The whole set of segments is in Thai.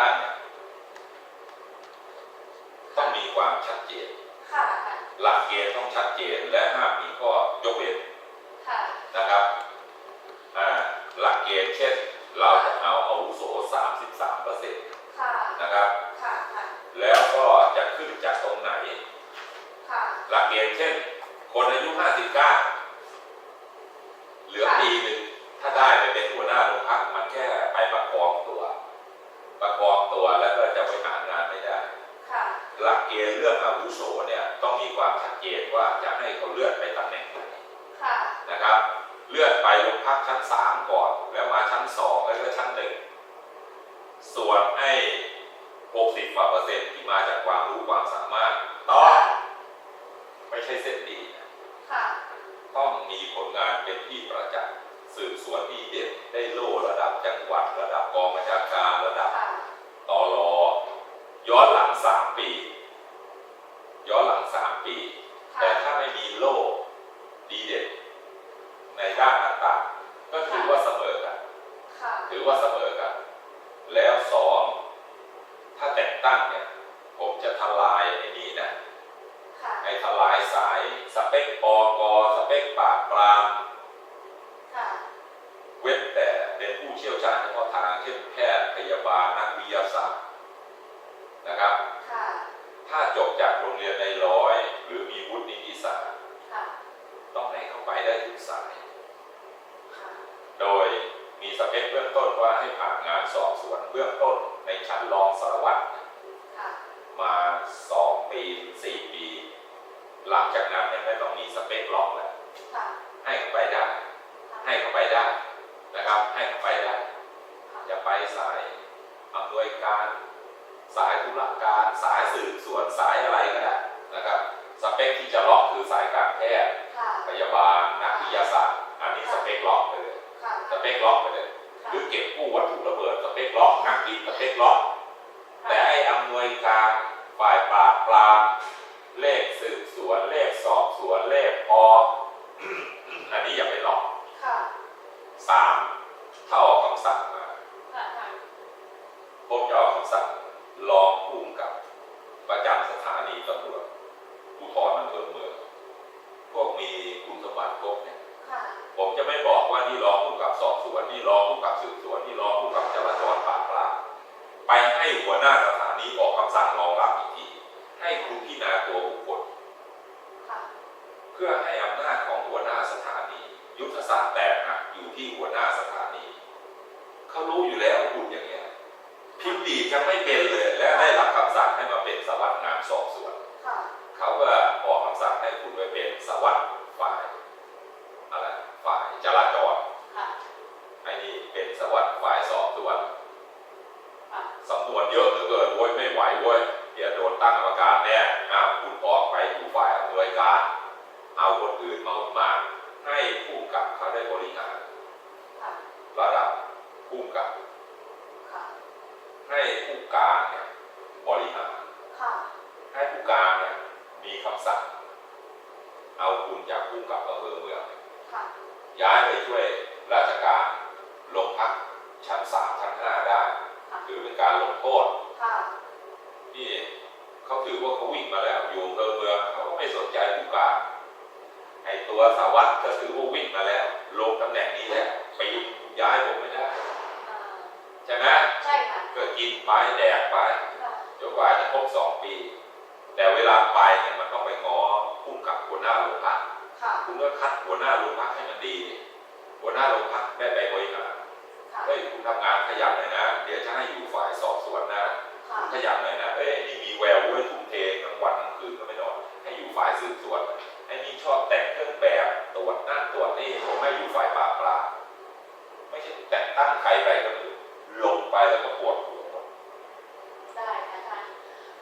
ตั้งเนี่ยต้องมีความชัดเจนค่ะค่ะหลักเกณฑ์ต้องชัดเจนและห้ามมีข้อยกเว้นค่ะนะครับอ่าหลักเกณฑ์เช่นเราจะเอาอาวุโส33เปอร์เซ็นต์ค่ะนะครับค่ะค่ะแล้วก็จะขึ้นจากตรงไหนค่ะหลักเกณฑ์เช่น คนอายุ 59 เหลือปีหนึ่งถ้าได้ไปเป็นหัวหน้าโรงพักมันแค่ไปประคองตัว ประคองตัวแล้วก็จะไปหางานไม่ได้ค่ะหลักเกณฑ์เรื่องอาวุโสเนี่ยต้องมีความชัดเจนว่าจะให้เขาเลื่อนไปตำแหน่งไหนค่ะนะครับ เลื่อนไปโรงพักชั้น3ก่อน แล้วมาชั้น2แล้วก็ชั้น1ส่วนไอ้60กว่าเปอร์เซ็นต์ที่มาจากความรู้ความสามารถต้องไม่ใช่เส้นดีนะค่ะต้องมีผลงานเป็นที่ประจักษ์ สืบสวนดีเด่นได้โล่ระดับจังหวัดระดับกองบัญชาการระดับค่ะตอรอย้อนหลังสามปี ย้อนหลังสามปี แต่ค่ะถ้าไม่มีโล่ดีเด่นในด้านต่างๆ ก็ถือว่าเสมอกันค่ะถือว่าเสมอกัน แล้วสองถ้าแต่งตั้งเนี่ย ผมจะทลายไอ้นี่นะค่ะไอ้ทลายสายสเปคปอกอสเปคปราบปรามค่ะ เว้นแต่เป็นผู้เชี่ยวชาญเฉพาะทางเช่นแพทย์พยาบาลนักวิทยาศาสตร์นะครับค่ะถ้าจบจากโรงเรียนในร้อย หรือมีวุฒินิติศาสตร์ค่ะต้องให้เข้าไปได้ทุกสายค่ะโดยมีสเปคเบื้องต้นว่าให้ผ่านงานสอบสวนเบื้องต้นในชั้นรองสารวัตรค่ะมาสองปีถึงสี่ปี หลังจากนั้นเนี่ยไม่ต้องมีสเปคล็อกแล้วค่ะให้เข้าไปได้ ให้เข้าไปได้ นะครับ ให้เข้าไปได้จะไปสายอำนวยการสายธุรการสายสืบสวนสายอะไรก็ได้นะครับ สเปคที่จะล็อกคือสายการแพทย์ค่ะพยาบาลนักวิทยาศาสตร์ อันนี้สเปคล็อกไปเลยค่ะสเปคล็อกไปเลยหรือเก็บกู้วัตถุระเบิดสเปคล็อกนักบินสเปคล็อกแต่ไอ้อำนวยการฝ่ายปราบปรามเลขสืบสวนเลขสอบสวนเลขออันนี้อย่าไปล็อกค่ะสาม ถ้าออกคำสั่งมา ค่ะค่ะ ผมจะออกคำสั่งรองผู้กำกับ ประจำสถานีตำรวจภูธรอำเภอเมือง พวกมีคุณสมบัติครบเนี่ย ค่ะ ผมจะไม่บอกว่านี่รองผู้กำกับสอบสวนนี่รองผู้กำกับสืบสวนนี่รองผู้กำกับจราจรปราบปรามไปให้หัวหน้าสถานีออกคำสั่งรองรับอีกที ให้คุณพิจารณาตัวบุคคล ค่ะ เพื่อให้อำนาจของหัวหน้าสถานี ยุทธศาสตร์แตกหักอยู่ที่หัวหน้าสถานี เขารู้อยู่แล้วว่าคุณอย่างเงี้ย พิมพ์ดีดยังไม่เป็นเลยและได้รับคำสั่งให้มาเป็นสารวัสดงานสอบสวนค่ะเขาก็ออกคำสั่งให้คุณไปเป็นสารวัสดฝ่ายอะไรฝ่ายจราจรค่ะไอ้นี่เป็นสารวัสดฝ่ายสอบสวนค่ะสำนวนเยอะเหลือเกินโว้ยไม่ไหวเว้ยเดี๋ยวโดนตั้งกรรมการแน่อ้าวคุณออกไปอยู่ฝ่ายอำนวยการ เอาคนอื่นมามาให้ผู้กำกับเขาได้บริหารค่ะระดับผู้กำกับค่ะ ให้ผู้การเนี่ยบริหาร ค่ะ ให้ผู้การเนี่ยมีคำสั่ง เอาคุณจากผู้กำกับอำเภอเมืองค่ะ ย้ายไปช่วยราชการโรงพักชั้นสามชั้นห้าได้ค่ะถือเป็นการลงโทษ ค่ะ นี่เขาถือว่าเขาวิ่งมาแล้วอยู่อำเภอเมืองเขาก็ไม่สนใจผู้การไอตัวสารวัตรก็ถือว่าวิ่งมาแล้ว ลงตำแหน่งนี้แล้วไปย้ายผมไม่ได้ อ่า ใช่ไหมใช่ค่ะ ก็กินไปแดกไปค่ะจนกว่าจะครบสองปี แต่เวลาไปเนี่ยมันต้องไปง้อผู้กำกับหัวหน้าโรงพักค่ะคุณก็คัดหัวหน้าโรงพักให้มันดีดิหัวหน้าโรงพักได้ไปบริหารค่ะเฮ้ยคุณทำงานขยันหน่อยนะ เดี๋ยวจะให้อยู่ฝ่ายสอบสวนนะค่ะขยันหน่อยนะเอ้ยนี่มีแววเว้ยทุ่มเทกลางวันกลางคืนก็ไม่นอนให้อยู่ฝ่ายสืบสวนไอ้นี่ชอบแต่งเครื่องแบบตรวจนั่นตรวจนี่ผมให้อยู่ฝ่ายปราบปรามไม่ใช่แต่งตั้งใครไปก็ไม่รู้ลงไปแล้วก็ปวดหัวหมดได้ค่ะท่าน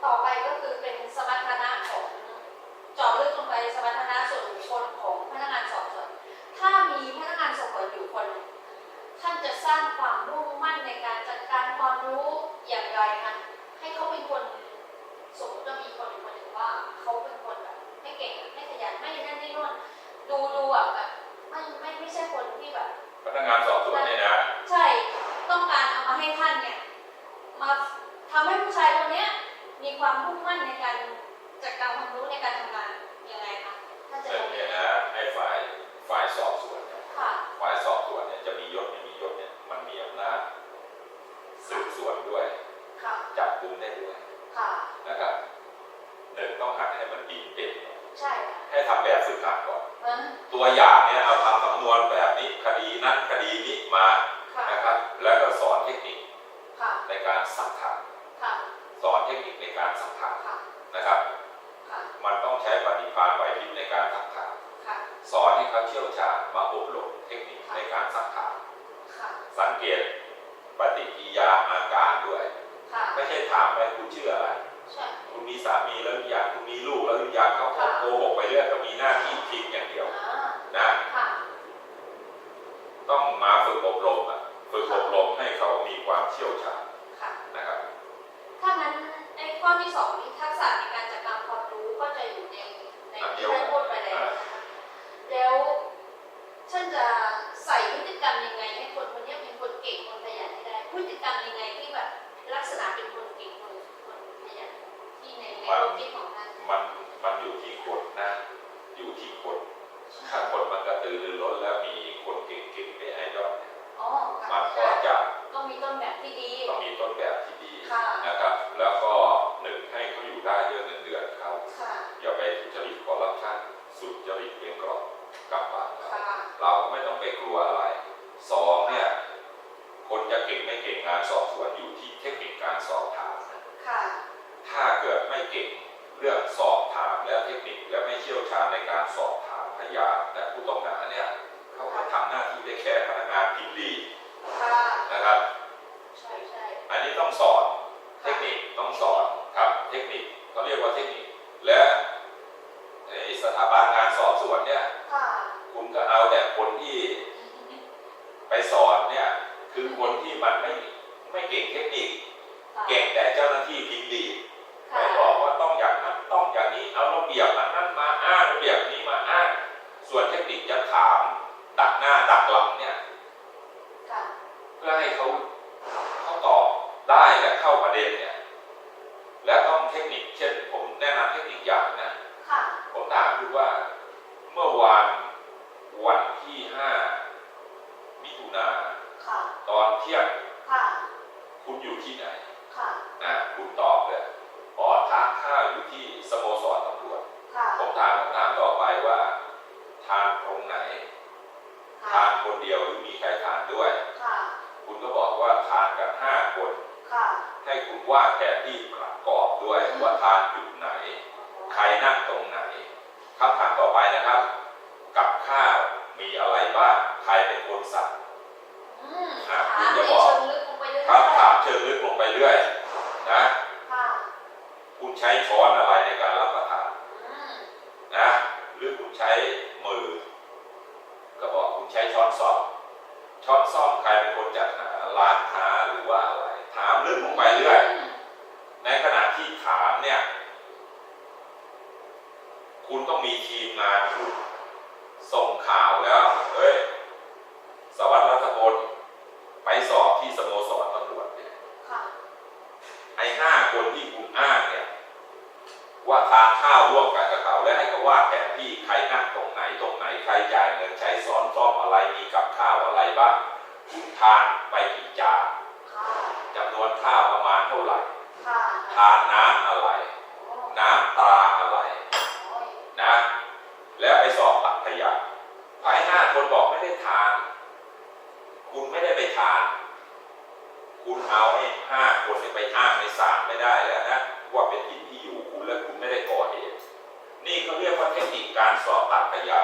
ต่อไปก็คือเป็นสมรรถนะของเจาะลึกลงไปสมรรถนะส่วนบุคคลของพนักงานสอบสวน ถ้ามีพนักงานสอบสวนอยู่คนหนึ่งท่านจะสร้างความมุ่งมั่นในการจัดการความรู้ ทำให้ผู้ชายคนเนี้ยมีความมุ่งมั่นในการจัดการความรู้ในการทำงานยังไงคะถ้าจะ หนึ่งเนี่ยนะให้ฝ่ายฝ่ายสอบสวนเนี่ย ค่ะ ฝ่ายสอบสวนเนี่ยจะมียศไม่มียศเนี่ยมันมีอำนาจสืบสวนด้วย ค่ะ จับกุมได้ด้วย ค่ะ นะครับหนึ่งต้องหัดให้มันดีเป็น ใช่ค่ะ ให้ทำแบบฝึกหัดก่อน เออ ตัวอย่างเนี่ยเอาทำสำนวนแบบนี้คดีนั้นคดีนี้มาค่ะนะครับ แล้วก็สอนเทคนิคค่ะในการสักถามค่ะสอนเทคนิคในการสักถามค่ะนะครับค่ะมันต้องใช้ปฏิภาณไหวพริบในการสักถามค่ะสอนให้เขาเชี่ยวชาญมาอบรมเทคนิคในการสักถามค่ะสังเกตปฏิกิริยาอาการด้วยค่ะไม่ใช่ถามไปคุณชื่ออะไร เชี่ยวชาญค่ะนะครับ ถ้างั้นไอ้ข้อที่สองนี้ทักษะในการจัดการความรู้ก็จะอยู่ในในที่ได้พูดไปแล้วนะคะแล้วฉันจะใส่พฤติกรรมยังไงให้คนคนนี้เป็นคนเก่งคนขยันให้ได้พฤติกรรมยังไงที่แบบลักษณะเป็นคนเก่งคนคนขยันที่ในในความคิดของท่าน มันมันอยู่ที่คนนะ อยู่ที่คนถ้าคนมันกระตือรือร้นแล้วมีคนเก่งๆเป็นไอดอลเนี่ย อ๋อ มั ค่ะ นก็จะ ต้องมีต้นแบบที่ดี ต้องมีต้นแบบที่ดี ค่ะ นะครับ แล้วก็หนึ่งให้เขาอยู่ได้ด้วยเงินเดือนเขา ค่ะ อย่าไปทุจริตคอร์รัปชันสุจริตเป็นกรอบกลับบ้านเรา ค่ะ เราก็ไม่ต้องไปกลัวอะไรสองเนี่ยคนจะเก่งไม่เก่งงานสอบสวนอยู่ที่เทคนิคการสอบถามนะ ค่ะ ถ้าเกิดไม่เก่งเรื่องสอบถามและเทคนิคและไม่เชี่ยวชาญในการสอบถามพยานและผู้ต้องหาเนี่ยเขาก็ทำหน้าที่ได้แค่พนักงานพิมพ์ดี ค่ะ นะครับ ใช่ใช่ อันนี้ต้องสอนเทคนิคต้องสอนครับเทคนิคเขาเรียกว่าเทคนิค และไอ้สถาบันงานสอบสวนเนี่ย ค่ะ คุณก็เอาแต่คนที่ไปสอนเนี่ย คือคนที่มันไม่ไม่เก่งเทคนิค เก่งแต่เจ้าหน้าที่พิมพ์ดีไปค่ะบอกว่าต้องอย่างนั้นต้องอย่างนี้เอาระเบียบอันนั้นมาอ้างระเบียบนี้มาอ้างส่วนเทคนิคจะถามดักหน้าดักหลังเนี่ยค่ะเพื่อให้เขาเขาตอบได้และเข้าประเด็นเนี่ย และต้องเทคนิคเช่น ผมแนะนำเทคนิคอย่างนะค่ะผมถามดูว่าเมื่อวานวันที่ห้ามิถุนาค่ะ ตอนเที่ยงค่ะคุณอยู่ที่ไหนค่ะนะคุณตอบเลยอ๋อทานข้าวอยู่ที่สโมสรตำรวจค่ะผมถามคำถามต่อไปว่า ทานตรงไหนค่ะทานคนเดียวหรือมีใครทานด้วยค่ะคุณก็บอกว่าทานกันห้าคนค่ะให้คุณวาดแผนที่ประกอบด้วยว่าทานจุดไหน ใครนั่งตรงไหนคำถามต่อไปนะครับ กับข้าวมีอะไรบ้างใครเป็นคนสั่ง อืมอะถามคุณในจะบอกเชิงลึกลงไปเรื่อยๆครับถามเชิงลึกลงไปเรื่อยนะ ค่ะคุณใช้ช้อนอะไรในการรับประทานอืมนะ หรือคุณใช้มือ ก็บอกคุณใช้ช้อนซ่อมช้อนซ่อมใครเป็นคนจัดหาร้านค้าหรือว่าอะไร ถามลึกลงไปเรื่อย ม ในขณะที่ถามเนี่ย คุณต้องมีทีมงานคุณส่งข่าวแล้ว เฮ้ย สวัสดิ์รัฐพลไปสอบที่สโมสรตำรวจเนี่ย ค่ะ ไอ้ห้าคนที่คุณอ้างเนี่ย ว่าทานข้าวร่วมกันกับเขาและให้เขาวาดแผนที่ใครนั่งตรงไหนตรงไหนใครจ่ายเงินใช้สอนซ่อมอะไรมีกับข้าวอะไรบ้างคุณทานไปกี่จาน ค่ะ จำนวนข้าวประมาณเท่าไหร่ ค่ะทานน้ำอะไร น้ำตาอะไร นะ แล้วไปสอบตักพยานไอ้ห้าคนบอกไม่ได้ทาน คุณไม่ได้ไปทาน คุณเอาไอ้ห้าคนไปอ้างในศาลไม่ได้แล้วนะ ว่าเป็นถิ่นที่อยู่คุณและคุณไม่ได้ก่อเหตุนี่เขาเรียกว่าเทคนิคการสอบตักพยา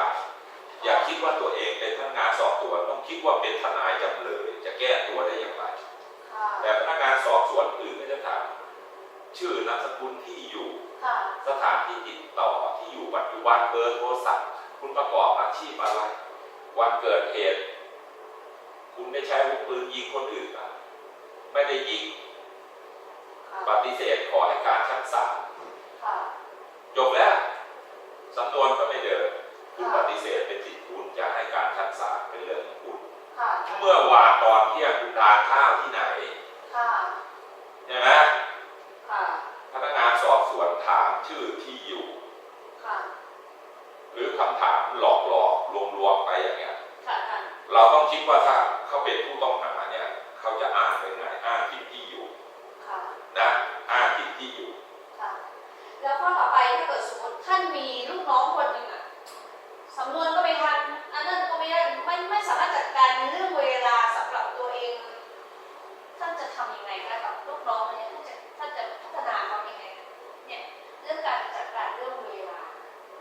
อย่าคิดว่าตัวเองเป็นพนักงานสอบสวนต้องคิดว่าเป็นทนายจำเลย จะแก้ตัวได้อย่างไร แต่พนักงานสอบสวนอื่นก็จะถาม ชื่อนามสกุลที่อยู่ค่ะสถานที่ติดต่อที่อยู่ปัจจุบันเบอร์โทรศัพท์ คุณประกอบอาชีพอะไร วันเกิดเหตุ คุณได้ใช้อาวุธปืนยิงคนอื่นอะไม่ได้ยิงค่ะปฏิเสธขอให้การชั้นศาลค่ะจบแล้วสำนวนก็ไม่เดินคุณปฏิเสธเป็นสิทธิ์คุณจะให้การชั้นศาลเป็นเรื่องของคุณค่ะเมื่อวานตอนเที่ยงคุณทานข้าวที่ไหนค่ะใช่ไหมค่ะ พนักงานสอบสวนถามชื่อที่อยู่ ค่ะ หรือคำถามหลอกหลอกลวงลวงๆไปอย่างเงี้ย ค่ะท่านเราต้องคิดว่าถ้าเขาเป็นผู้ต้องหาเนี่ย เขาจะอ้างเป็นไงอ้างที่ที่อยู่ค่ะ นะอ้างที่ที่อยู่ ค่ะ แล้วข้อต่อไปถ้าเกิดสมมติท่านมีลูกน้องคนหนึ่งอะสำนวนก็ไม่ทัน อันนั้นก็ไม่ได้ไม่ไม่สามารถจัดการเรื่องเวลาสำหรับตัวเอง ท่านจะทำยังไงคะกับลูกน้องคนเนี่ยท่านจะ ท่าจะพัฒนาเขายังไงเนี่ยเรื่องการจัดการเรื่องเวลา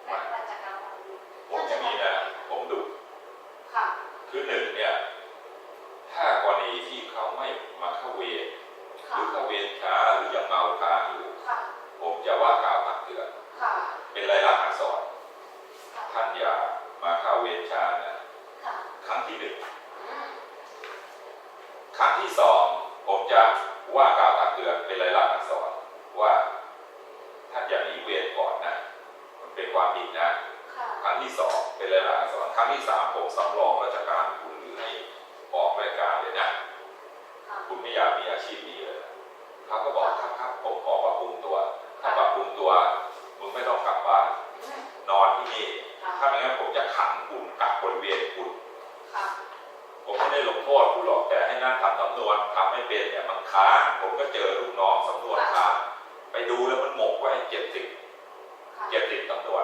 และการจัดการความรู้ ผมจะมีนะผมดู ค่ะ คือหนึ่งเนี่ย ถ้ากรณีที่เขาไม่มาเข้าเวรห ค่ะ รือเข้าเวรช้าหรือยังเมาค้างอยู่ ค่ะ ผมจะว่ากล่าวตักเตือน ค่ะ เป็นลายลักษณ์อักษร ค่ะ ท่านอย่ามาเข้าเวรช้านะ ค่ะ ครั้งที่หนึ่ง อืม ครั้งที่สองผมจะว่ากล่าวตักเตือนเป็นลายลักษณ์อักษรว่าท่านอย่าหนีเวรก่อนนะ มันเป็นความผิดนะ ค่ะ ครั้งที่สองเป็นลายลักษณ์อักษรครั้งที่สามผมสำรองราชการคุณหรือให้ออกรายการเลยนะ ค่ะ คุณไม่อยากมีอาชีพนี้เลยนะเขาก็บอกครับครับผมขอปรับปรุงตัว ถ้าปรับปรุงตัวมึงไม่ต้องกลับบ้าน อืม นอนที่นี่ ค่ะ ถ้าไม่งั้นผมจะขังคุณกักบริเวณคุณค่ะผมไม่ได้ลงโทษคุณหรอกแต่ให้นั่งทำสำนวนทำไม่เป็นเนี่ยมันค้างผมก็เจอลูกน้องสำนวนค้างไปดูแล้วมันหมกไว้เจ็ดสิบค่ะเจ็ดสิบสำนวน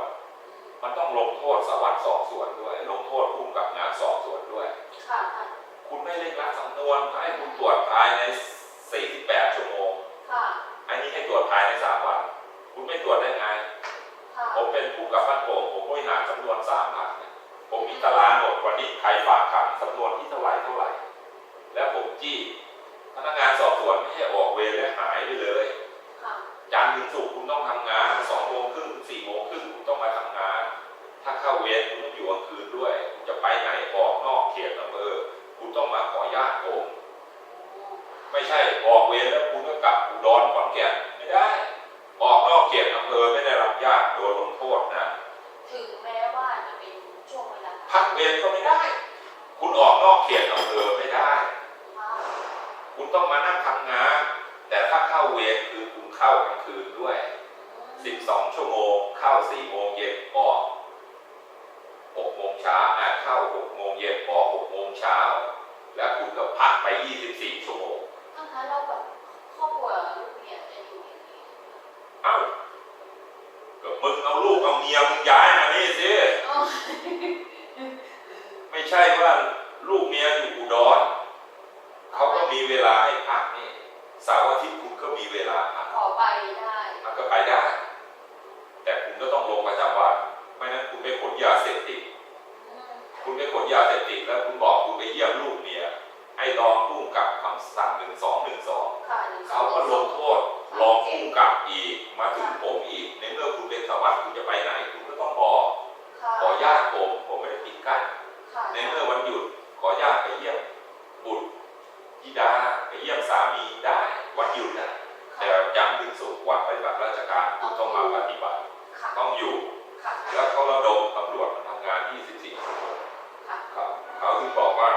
มันต้องลงโทษสารวัสดสอบสวนด้วย ลงโทษผู้กำกับงานสอบสวนด้วยค่ะค่ะคุณไม่เร่งรัดสำนวนให้คุณตรวจภายใน48ชั่วโมงค่ะอันนี้ให้ตรวจภายใน3วัน คุณไม่ตรวจได้ไงค่ะ ผมเป็นผู้กับบ้านโป่งผมบริหารสำนวน3พันเนี่ยผมมีตารางหมดวันนี้ใครฝากขังสำนวนที่เท่าไหร่เท่าไหร่ แล้วผมจี้พนักงานสอบสวนไม่ให้ออกเวรและหายไปเลยค่ะจันทร์ถึงศุกร์คุณต้องทำงานสองโมงครึ่งสี่โมงครึ่งคุณต้องมาทำงาน ถ้าเข้าเวรคุณต้องอยู่กลางคืนด้วยคุณจะไปไหนออกนอกเขตอำเภอคุณต้องมาขอญาติผมไม่ใช่ออกเวรแล้วคุณก็กลับอุดรขอนแก่นไม่ได้ ออกนอกเขตอำเภอไม่ได้รับญาติโดนลงโทษนะ ถึงแม้ว่าจะเป็นช่วงเวลาพักเวรก็ไม่ได้ คุณออกนอกเขตอำเภอไม่ได้ค่ะคุณต้องมานั่งทำงาน แต่ถ้าเข้าเวรคือคุณเข้ากลางคืนด้วย 12 ชั่วโมง เข้า 4 โมงเย็นออก6โมงเช้าอะเข้า 6 โมงเย็นออก 6 โมงเช้า แล้วคุณก็พักไป 24 ชั่วโมงท่านคะเราแบบครอบครัวลูกเมียจะอยู่อย่างนี้ เอ้าก็มึงเอาลูกเอาเมียมึงย้ายมานี่สิอ๋อไม่ใช่ว่าลูกเมียอยู่อุดรเขาก็มีเวลาให้พักนี่เสาร์อาทิตย์คุณก็มีเวลาพักขอไปได้มันก็ไปได้ แต่คุณก็ต้องลงประจำวันไม่นั้นคุณไปขนยาเสพติดอืมคุณไปขนยาเสพติดแล้วคุณบอกคุณไปเยี่ยมลูกเมียให้รองผู้กำกับคำสั่งหนึ่งสองหนึ่งสองค่ะหนึ่งสอ เขาก็ลงโทษรองผู้กำกับอีกมาถึงผมอีก ในเมื่อคุณเป็นสารวัตรคุณจะไปไหน คุณก็ต้องบอก ขอญาติผมผมไม่ได้ปิดกั้นในเมื่อวันหยุดขอญาติไปเยี่ยมบุตรธิดาไปเยี่ยมสามีได้วันหยุดนะแต่ย้ำถึงสุกร์วันปฏิบัติราชการคุณต้องมาปฏิบัติต้องอยู่แล้วเขาระดมตำรวจมาทำงาน 24ชั่วโมงเขาถึงบอกว่า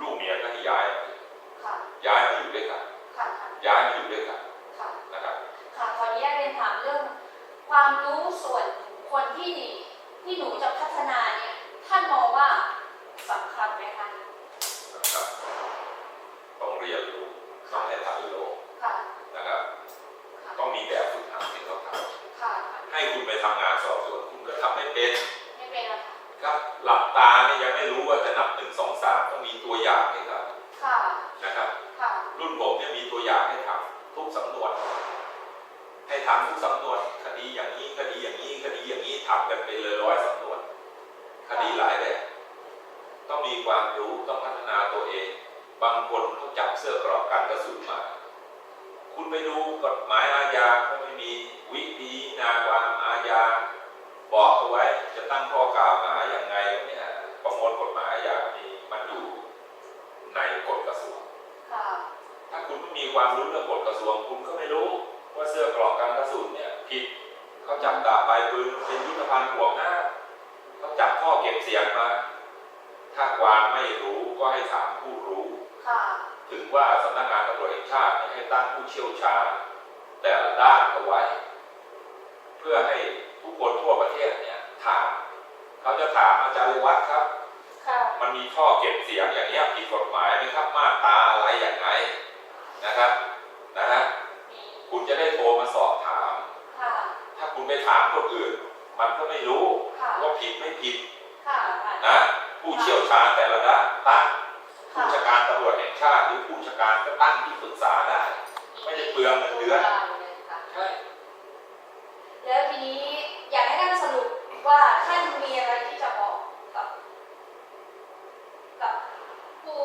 ลูกเมียก็ให้ย้ายย้ายมาอยู่ด้วยกัน ค่ะค่ะย้ายมาอยู่ด้วยกันค่ะนะครับค่ะขออนุญาตเรียนถามเรื่อง ความรู้ส่วนบุคคลที่ที่หนูจะพัฒนาเนี่ยท่านมองว่าสำคัญไหมคะ นะครับ ต้องเรียนรู้ต้องให้ทันโลก ค่ะ นะครับ ค่ะ ต้องมีแบบฝึกหัดให้เขาท ค่ะำให้คุณไปทำงานสอบสวน คุณก็ทำให้เป็น ไม่เป็นอะค่ะ ครับ หลับตาเนี่ยยังไม่รู้ว่าจะนับหนึ่งสองสามต้องมีตัวอย่างให้ครับ ค่ะ นะครับ ค่ะ รุ่นผมเนี่ยมีตัวอย่างให้ทำทุกสำนวน ให้ทำทุกสำนวน คดีอย่างนี้คดีอย่างนี้คดีอย่างนี้ทำกันไปเลยร้อยสำนวน คดีหลายแบบต้องมีความรู้ต้องพัฒนาตัวเอง บางคนเขาจับเสื้อกรอกการกระสุนมา คุณไปดูกฎหมายอาญาก็ไม่มีวิธีนาความอาญา บอกเอาไว้จะตั้งข้อกล่าวหาอย่างไงเนี่ยประมวลกฎหมายอาญามีมันอยู่ในกฎกระทรวงค่ะถ้าคุณไม่มีความรู้เรื่องกฎกระทรวง คุณก็ไม่รู้ว่าเสื้อกรอกการกระสุนเนี่ยผิดเขาจับดาบปลายปืนเป็นยุทธภัณฑ์ห่วงหน้าเขาจับข้อเก็บเสียงมา ถ้ากวางไม่รู้ก็ให้ถามผู้รู้ค่ะทถึง ว่าสำนักงานตำรวจแห่งชาติเนี่ยให้ตั้งผู้เชี่ยวชาญแต่ละด้านเอาไว้ เพื่อให้ผู้คนทั่วประเทศเนี่ยถาม เขาจะถามอาจารย์เรวัตครับค่ะมันมีท่อเก็บเสียงอย่างเนี้ยผิดกฎหมายไหมครับมาตราอะไรอย่างไรนะครับนะฮะมีคุณจะได้โทรมาสอบถามค่ะถ้าคุณไปถามคนอื่น มันก็ไม่รู้ค่ะว่าผิดไม่ผิดค่ะค่ะนะผู้เชี่ยวชาญแต่ละด้านตั้งค่ะ ผู้ชาการตำรวจแห่งชาติหรือผู้ชาการก็ตั้งที่ปรึกษาได้ ไม่ได้เปลืองเงินเดือนเลยค่ะใช่แล้วทีนี้อยากให้ท่านสรุปว่าท่านมีอะไรที่จะบอกกับ กับผู้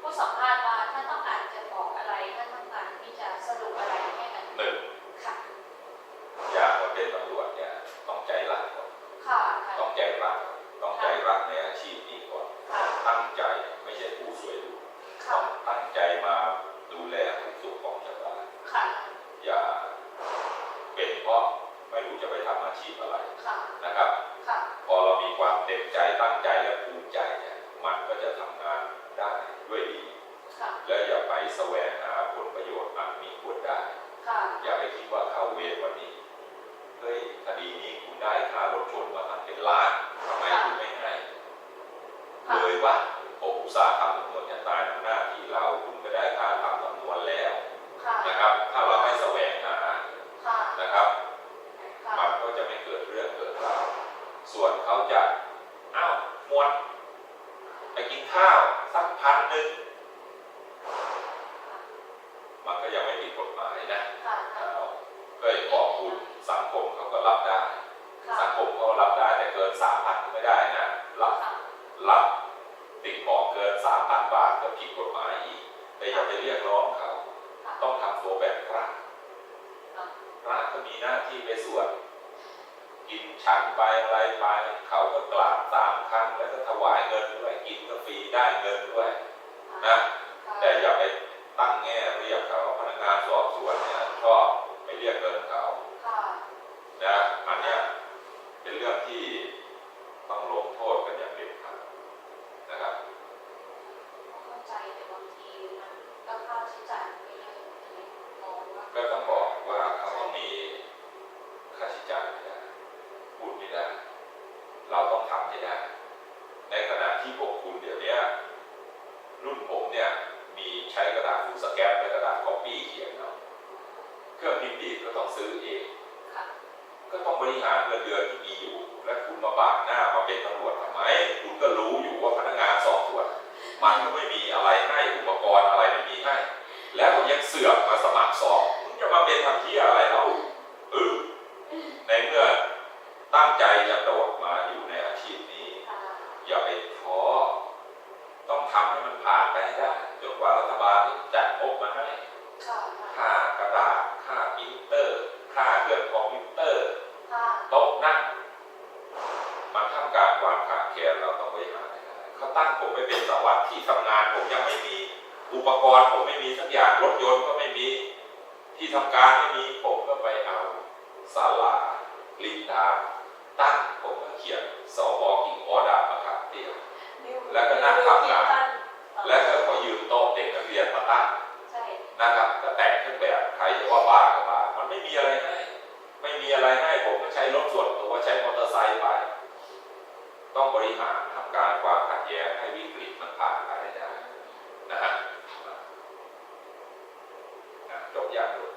ผู้สัมภาษณ์ว่าท่านต้องการจะบอกอะไรท่านต้องการที่จะสรุปอะไรให้กัน หนึ่ง ค่ะ อยากมาเป็นตำรวจเนี่ยต้องใจรักก่อน ค่ะค่ะ ต้องใจรักต้องใจรักในอาชีพนี้ก่อน ค่ะ ตั้งใจไม่ใช่ผู้สวยดู ค่ะ ต้องตั้งใจมาดูแลทุกสุขของชาวบ้าน ค่ะ อย่าเป็นเพราะไม่รู้จะไปทำอาชีพอะไร ค่ะ นะครับ ค่ะ พอเรา มีความเต็มใจตั้งใจและภูมิใจเนี่ยมันก็จะทำงานได้ด้วยดีค่ะและอย่าไปแสวงหาผลประโยชน์อันมีควรได้ค่ะอย่าไปคิดว่าเข้าเวรวันนี้ เฮ้ยคดีนี้คุณได้ค่ารถชนมาตั้งเป็นล้านทำไมคุณไม่ให้ค่ะเลยว่าผมอุตส่าห์ทำสำนวนจะตายทำหน้าที่เราคุณก็ได้ค่าทำสำนวนแล้วค่ะนะครับ ถ้าเราไม่แสวงหา ค่ะ นะครับ ค่ะ มันก็จะไม่เกิดเรื่องเกิดราว ส่วนเขาจะอ้าวหมวดไปกินข้าวสักพันหนึ่งมันก็ยังไม่ผิดกฎหมายนะค่ะค่ะเอาเคยขอบคุณสังคมเขาก็รับได้ค่ะสังคมเขาก็รับได้แต่เกินสามพันก็ไม่ได้นะรับค่ะรับสิ่งของเกินสามพันบาทก็ผิดกฎหมายอีกแต่อย่าไปเรียกร้องเขา ต้องทำตัวแบบพระค่ะพระก็มีหน้าที่ไปสวด กินฉันไปอะไรไปเขาก็กราบสามครั้งแล้วก็ถวายเงินด้วยกินก็ฟรีได้เงินด้วยนะแต่อย่าไปตั้งแง่เรียกเขาพนักงานสอบสวนเนี่ยชอบไปเรียกเงินเขา ค่ะ นะอันเนี้ยเป็นเรื่องที่ต้องลงโทษกันอย่างเด็ดขาดนะครับ เข้าใจแต่บางทีมันก็ค่าใช้จ่ายไม่เยอะเลยมองว่า ก็ต้องบอกว่าเขาต้องมีค่าใช้จ่ายไม่ได้พูดไม่ได้ เราต้องทำให้ได้ ในขณะที่พวกคุณเดี๋ยวเนี้ยรุ่นผมเนี่ยมีใช้กระดาษฟูสแกปและกระดาษคอปปี้เขียนเอาเครื่องพิมพ์ดีดก็ต้องซื้อเอง ค่ะ ก็ต้องบริหารเงินเดือนที่มีอยู่ และคุณมาบากหน้ามาเป็นตำรวจทำไม คุณก็รู้อยู่ว่าพนักงานสอบสวน มันก็ไม่มีอะไรให้อุปกรณ์อะไรไม่มีให้ แล้วก็ยังเสือกมาสมัครสอบมึงจะมาเป็นทำที่อะไรเล่าเออในเมื่อตั้งใจจะโดดมาอยู่ในอาชีพนี้ ค่ะ อย่าไปท้อ ต้องทำให้มันผ่านไปให้ได้ จนกว่ารัฐบาลที่จัดงบมาให้ ค่ะ ค่ากระดาษ ค่าปรินเตอร์ ค่าเครื่องคอมพิวเตอร์ ค่ะ โต๊ะนั่ง มันท่ามกลางความขาดแคลนเราต้องบริหารให้ได้เขาตั้งผมไปเป็นสวัสดิ์ที่ทำงานผมยังไม่มี อุปกรณ์ผมไม่มีสักอย่าง รถยนต์ก็ไม่มี ที่ทำการไม่มีผมก็ไปเอาศาลาลินดาตั้งผมก็เขียนสวกิ่งออดามาขับเตี้ยแล้วก็นั่งทำงานและก็ขอยืมโต๊ะเด็กนักเรียนมาตั้งใช่นะครับก็แต่งเครื่องแบบใครจะว่าบ้าก็บ้ามันไม่มีอะไรให้ไม่มีอะไรให้ผมก็ใช้รถส่วนตัวใช้มอเตอร์ไซค์ไป ต้องบริหารทำการความขัดแย้งให้วิกฤตมันผ่านไปให้ได้นะฮะอะจบอย่างลูก